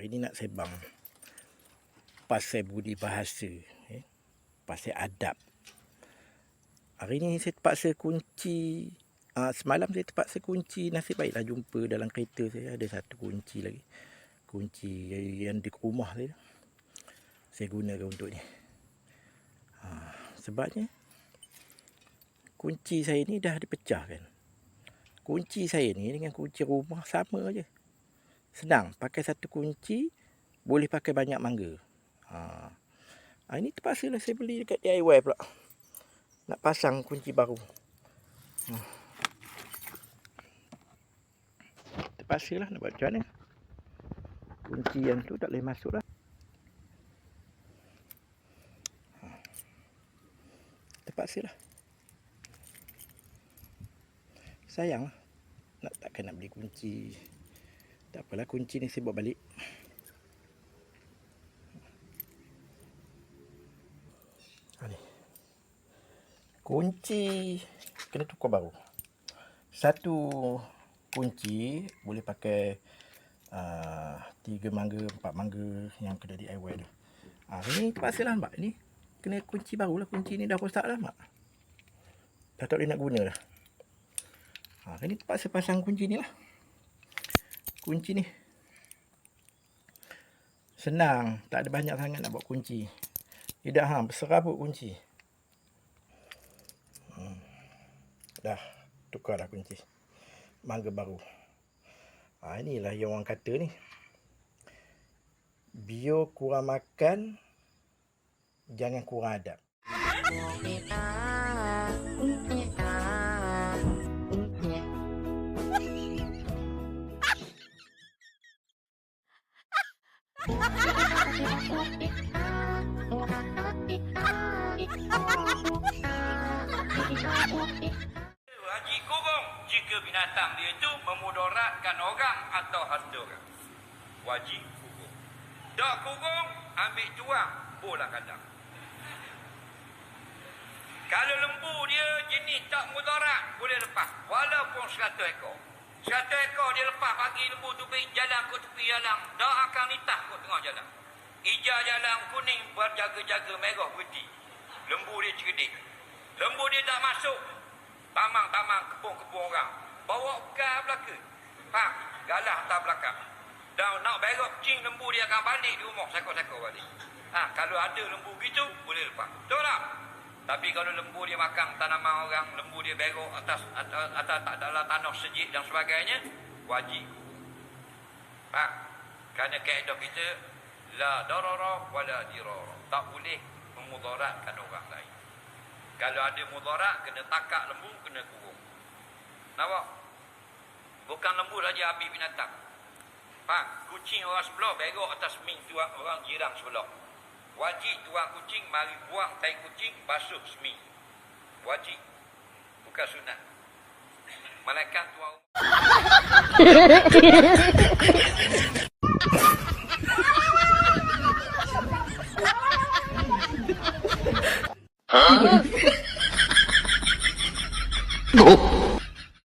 Hari ni nak sebang pasal budi bahasa, eh? pasal adab. Hari ni saya terpaksa kunci, uh, semalam saya terpaksa kunci, nasib baiklah jumpa dalam kereta saya ada satu kunci lagi. Kunci yang di rumah saya. Saya gunakan untuk ni. Uh, sebabnya kunci saya ni dah dipecahkan. Kunci saya ni dengan kunci rumah sama aja. Senang, pakai satu kunci boleh pakai banyak mangga. Ha. ha ini terpaksa lah saya beli dekat DIY pula. Nak pasang kunci baru. Ha. Terpaksa lah nak buat macam mana. Kunci yang tu tak boleh masuk lah. Ha. Terpaksa lah. Sayang lah. Nak takkan nak beli kunci. Tak apalah kunci ni saya bawa balik. Ha ni. Kunci kena tukar baru. Satu kunci boleh pakai uh, tiga mangga, empat mangga yang kena DIY tu. Ha, ni terpaksa lah mak. Ni kena kunci baru lah. Kunci ni dah rosak lah mak. Dah tak boleh nak guna dah. Ha, ni terpaksa pasang kunci ni lah kunci ni. Senang tak ada banyak sangat nak buat kunci. Tidak ha besar pun kunci. Hmm. dah tukar dah kunci. Mangga baru. Ha, inilah yang orang kata ni. Bio kurang makan jangan kurang adab Haji kurung jika binatang dia itu memudaratkan orang atau harta orang. Wajib kurung. Tak kurung, ambil tuang, bola kandang. Kalau lembu dia jenis tak mudarat, boleh lepas. Walaupun 100 ekor. 100 ekor dia lepas pagi lembu pergi jalan ke tepi jalan. Tak akan nitah ke tengah jalan. Hijau jalan kuning berjaga-jaga merah putih. Lembu dia cerdik. Lembu dia tak masuk. Tamang-tamang kebun-kebun orang. Bawa bekal belaka. Faham? Galah tak belakang. Dan nak berok cing lembu dia akan balik di rumah. Sakut-sakut balik. Ha, kalau ada lembu gitu, boleh lepas. Betul tak? Tapi kalau lembu dia makan tanaman orang, lembu dia berok atas, atas, atas, atas dalam tanah sejik dan sebagainya, wajib. Faham? Kerana kaedah kita, la darara wala dirara. Tak boleh memudaratkan orang lain. Kalau ada mudarat, kena takak lembu, kena kurung. Nampak? Bukan lembu saja habis binatang. Faham? Kucing orang sebelah, berok atas tuan orang jiran sebelah. Wajib tuan kucing, mari buang tai kucing, basuh seming. Wajib. Bukan sunat. Malaikat tuan Huh?